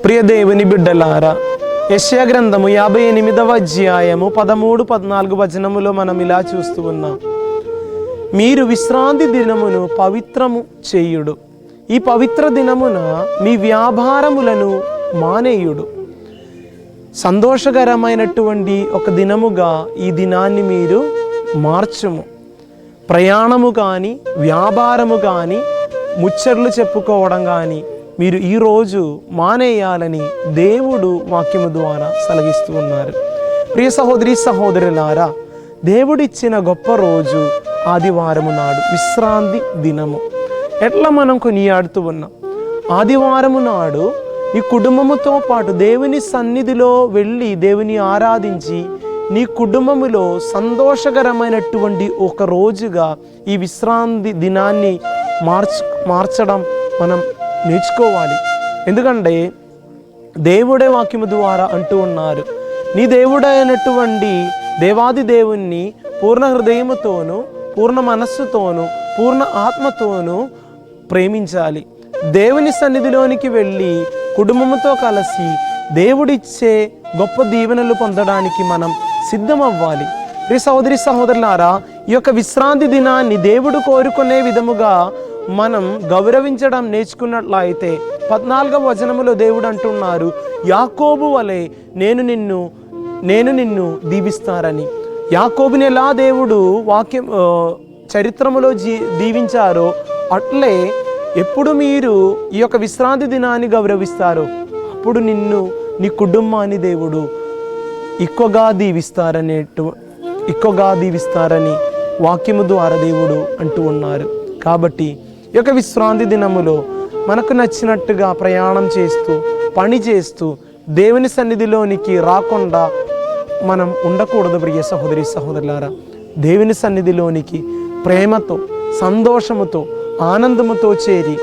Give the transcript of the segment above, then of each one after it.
ప్రియ దేవుని బిడ్డలారా యశ్యా గ్రంథము యాభై ఎనిమిదవ అధ్యాయము పదమూడు పద్నాలుగు వచనములో మనం ఇలా చూస్తూ ఉన్నాం మీరు విశ్రాంతి దినమును పవిత్రము చేయుడు ఈ పవిత్ర దినమున మీ వ్యాపారములను మానేయుడు సంతోషకరమైనటువంటి ఒక దినముగా ఈ దినాన్ని మీరు మార్చుము ప్రయాణము కానీ వ్యాపారము కానీ ముచ్చట్లు చెప్పుకోవడం కానీ మీరు ఈరోజు మానేయాలని దేవుడు వాక్యము ద్వారా సలగిస్తూ ఉన్నారు. ప్రియ సహోదరి సహోదరులారా దేవుడిచ్చిన గొప్ప రోజు ఆదివారము నాడు విశ్రాంతి దినము. ఎట్లా మనం కొనియాడుతూ ఉన్నాం? ఆదివారము నాడు ఈ కుటుంబముతో పాటు దేవుని సన్నిధిలో వెళ్ళి దేవుని ఆరాధించి నీ కుటుంబములో సంతోషకరమైనటువంటి ఒక రోజుగా ఈ విశ్రాంతి దినాన్ని మార్చ్ మార్చడం మనం నేర్చుకోవాలి. ఎందుకంటే దేవుడే వాక్యము ద్వారా అంటూ ఉన్నారు. నీ దేవుడైనటువంటి దేవాది దేవుణ్ణి పూర్ణ హృదయముతోను పూర్ణ మనస్సుతోను పూర్ణ ఆత్మతోనూ ప్రేమించాలి. దేవుని సన్నిధిలోనికి వెళ్ళి కుటుంబంతో కలిసి దేవుడిచ్చే గొప్ప దీవెనలు పొందడానికి మనం సిద్ధమవ్వాలి. ప్రియ సహోదరి సహోదరులారా ఈ యొక్క విశ్రాంతి దినాన్ని దేవుడు కోరుకునే విధముగా మనం గౌరవించడం నేర్చుకున్నట్లయితే పద్నాలుగవ వచనములో దేవుడు అంటున్నారు యాకోబు వలె నేను నిన్ను నేను నిన్ను దీవిస్తారని. యాకోబుని ఎలా దేవుడు వాక్యం చరిత్రములో జీ దీవించారో అట్లే ఎప్పుడు మీరు ఈ యొక్క విశ్రాంతి దినాన్ని గౌరవిస్తారో అప్పుడు నిన్ను నీ కుటుంబాన్ని దేవుడు ఎక్కువగా దీవిస్తారనేటు ఎక్కువగా దీవిస్తారని వాక్యము ద్వారా దేవుడు అంటూ ఉన్నారు. కాబట్టి యొక్క విశ్రాంతి దినములో మనకు నచ్చినట్టుగా ప్రయాణం చేస్తూ పని చేస్తూ దేవుని సన్నిధిలోనికి రాకుండా మనం ఉండకూడదు ప్రియ సహోదరి సహోదరులారా. దేవుని సన్నిధిలోనికి ప్రేమతో సంతోషముతో ఆనందముతో చేరి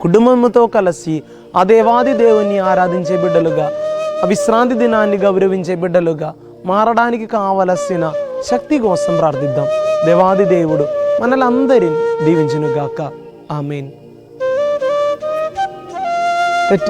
కుటుంబముతో కలిసి ఆ దేవాది దేవుని ఆరాధించే బిడ్డలుగా ఆ విశ్రాంతి దినాన్ని గౌరవించే బిడ్డలుగా మారడానికి కావలసిన శక్తి కోసం ప్రార్థిద్దాం. దేవాది దేవుడు మనలందరిని దీవించునుగాక. ఆమెన్.